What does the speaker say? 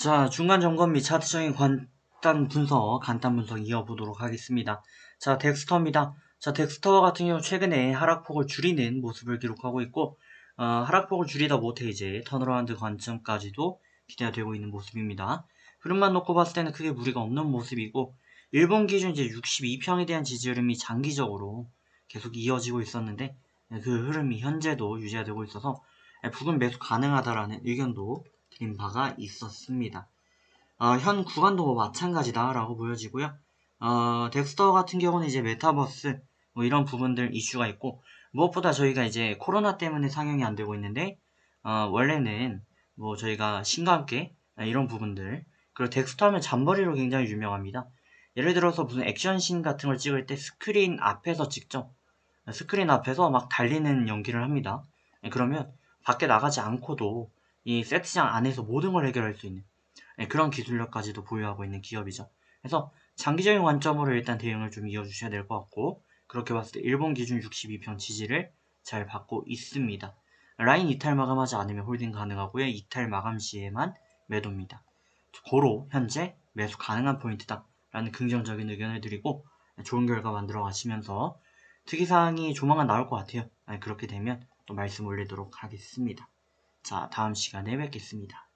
자, 중간 점검 및 차트적인 간단 분석, 간단 분석 이어보도록 하겠습니다. 자, 덱스터입니다. 자, 덱스터 같은 경우 최근에 하락폭을 줄이는 모습을 기록하고 있고, 어, 하락폭을 줄이다 못해 이제 턴어라운드 관점까지도 기대가 되고 있는 모습입니다. 흐름만 놓고 봤을 때는 크게 무리가 없는 모습이고, 일본 기준 이제 62평에 대한 지지 흐름이 장기적으로 계속 이어지고 있었는데, 그 흐름이 현재도 유지가 되고 있어서 부분 매수 가능하다라는 의견도 드린 바가 있었습니다. 어, 현 구간도 뭐 마찬가지다라고 보여지고요. 어, 덱스터 같은 경우는 이제 메타버스 뭐 이런 부분들 이슈가 있고 무엇보다 저희가 이제 코로나 때문에 상영이 안 되고 있는데 어, 원래는 뭐 저희가 신과 함께 이런 부분들 그리고 덱스터 하면 잠버리로 굉장히 유명합니다. 예를 들어서 무슨 액션씬 같은 걸 찍을 때 스크린 앞에서 직접 스크린 앞에서 막 달리는 연기를 합니다. 그러면 밖에 나가지 않고도 이 세트장 안에서 모든 걸 해결할 수 있는 네, 그런 기술력까지도 보유하고 있는 기업이죠. 그래서 장기적인 관점으로 일단 대응을 좀 이어주셔야 될 것 같고 그렇게 봤을 때 일본 기준 62평 지지를 잘 받고 있습니다. 라인 이탈 마감하지 않으면 홀딩 가능하고요. 이탈 마감 시에만 매도입니다. 고로 현재 매수 가능한 포인트다. 라는 긍정적인 의견을 드리고 좋은 결과 만들어 가시면서 특이사항이 조만간 나올 것 같아요. 그렇게 되면 또 말씀 올리도록 하겠습니다. 자, 다음 시간에 뵙겠습니다.